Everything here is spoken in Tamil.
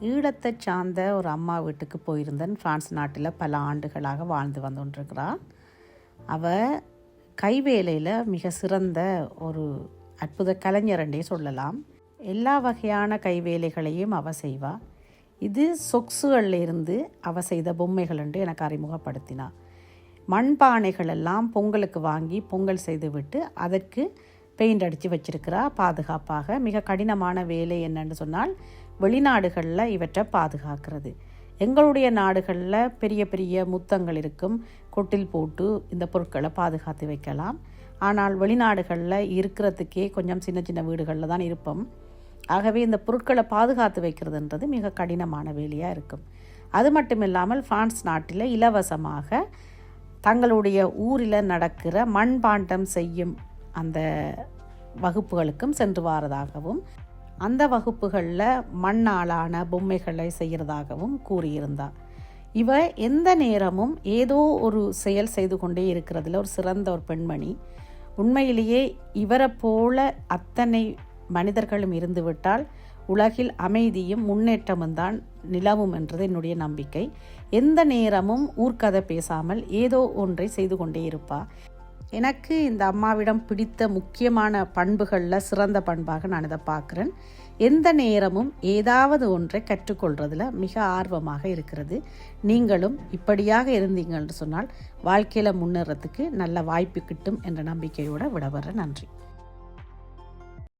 ஈழத்தை சார்ந்த ஒரு அம்மா வீட்டுக்கு போயிருந்தேன். ஃப்ரான்ஸ் நாட்டில் பல ஆண்டுகளாக வாழ்ந்து வந்து அவ அவள் கைவேலையில் மிக சிறந்த ஒரு அற்புத கலைஞரண்டே சொல்லலாம். எல்லா வகையான கைவேலைகளையும் அவ செய்வாள் இது சொக்ஸுகளில் இருந்து அவ செய்த பொம்மைகள் என்று எனக்கு அறிமுகப்படுத்தினாள் மண்பானைகள் எல்லாம் பொங்கலுக்கு வாங்கி பொங்கல் செய்துவிட்டு அதற்கு பெயிண்ட் அடித்து வச்சிருக்கிறா. பாதுகாப்பாக. மிக கடினமான வேலை என்னன்னு சொன்னால் வெளிநாடுகளில் இவற்றை பாதுகாக்கிறது. எங்களுடைய நாடுகளில் பெரிய பெரிய முத்தங்கள் இருக்கும். கொட்டில் போட்டு இந்த பொருட்களை பாதுகாத்து வைக்கலாம். ஆனால் வெளிநாடுகளில் இருக்கிறதுக்கே கொஞ்சம் சின்ன சின்ன வீடுகளில் தான் இருப்போம். ஆகவே இந்த பொருட்களை பாதுகாத்து வைக்கிறதுன்றது மிக கடினமான வேலையாக இருக்கும். அது மட்டும் இல்லாமல் ஃப்ரான்ஸ் நாட்டில் இலவசமாக தங்களுடைய ஊரில் நடக்கிற மண்பாண்டம் செய்யும் அந்த வகுப்புகளுக்கும் சென்று வாரதாகவும் அந்த வகுப்புகளில் மண்ணாலான பொம்மைகளை செய்கிறதாகவும் கூறியிருந்தார். இவ எந்த நேரமும் ஏதோ ஒரு செயல் செய்து கொண்டே இருக்கிறதுல ஒரு சிறந்த ஒரு பெண்மணி. உண்மையிலேயே இவரை போல அத்தனை மனிதர்களும் இருந்துவிட்டால் உலகில் அமைதியும் முன்னேற்றமும் தான் நிலவும் என்றது என்னுடைய நம்பிக்கை. எந்த நேரமும் ஊர்க்கதை பேசாமல் ஏதோ ஒன்றை செய்து கொண்டே இருப்பா. எனக்கு இந்த அம்மாவிடம் பிடித்த முக்கியமான பண்புகளில் சிறந்த பண்பாக நான் இதை பார்க்குறேன். எந்த நேரமும் ஏதாவது ஒன்றை கற்றுக்கொள்றதில் மிக ஆர்வமாக இருக்கிறது. நீங்களும் இப்படியாக இருந்தீங்கன்னு சொன்னால் வாழ்க்கையில் முன்னேறத்துக்கு நல்ல வாய்ப்பு கிட்டும் என்ற நம்பிக்கையோடு விடவர நன்றி.